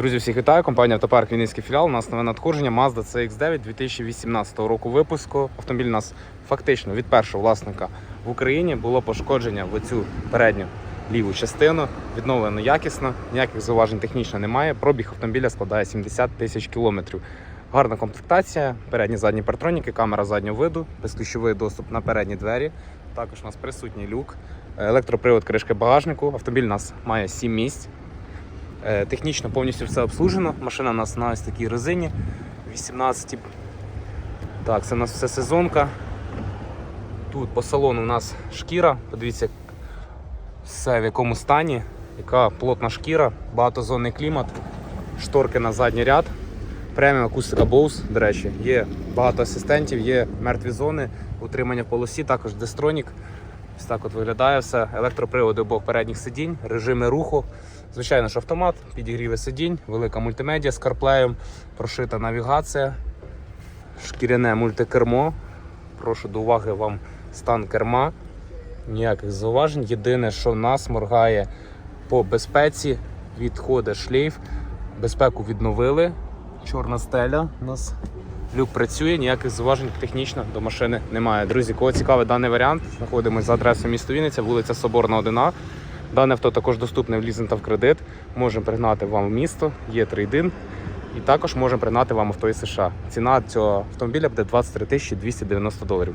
Друзі, всіх вітаю. Компанія Автопарк Вінницький філіал. У нас нове надходження Mazda CX-9 2018 року випуску. Автомобіль у нас фактично від першого власника в Україні було пошкодження в цю передню ліву частину. Відновлено якісно, ніяких зауважень технічно немає. Пробіг автомобіля складає 70 тисяч кілометрів. Гарна комплектація, передні задні партроніки, камера заднього виду, безключовий доступ на передні двері. Також у нас присутній люк, електропривод кришки багажнику. Автомобіль у нас має 7 місць. Е, Технічно повністю все обслужено. Машина у нас на ось такій резині 18. Так, це у нас все сезонка. Тут по салону у нас шкіра. Подивіться, все в якому стані, яка плотна шкіра, багатозонний клімат, шторки на задній ряд, преміум акустика Bose, до речі, є багато асистентів, є мертві зони, утримання в полосі, також дестронік. Ось так от виглядає все. Електроприводи обох передніх сидінь, режими руху. Звичайно ж автомат, підігріви сидінь, велика мультимедіа з карплеєм, прошита навігація, шкіряне мультикермо. Прошу до уваги вам стан керма. Ніяких зауважень. Єдине, що нас моргає по безпеці, відходить шлейф. Безпеку відновили. Чорна стеля у нас. Люк працює, ніяких зважень технічно до машини немає. Друзі, кого цікавий даний варіант, знаходимося за адресою місто Вінниця, вулиця Соборна 1А. Дане авто також доступне в лізинг та в кредит. Можемо пригнати вам в місто, є трейдин. І також можемо пригнати вам авто із США. Ціна цього автомобіля буде 23 тисячі 290 доларів.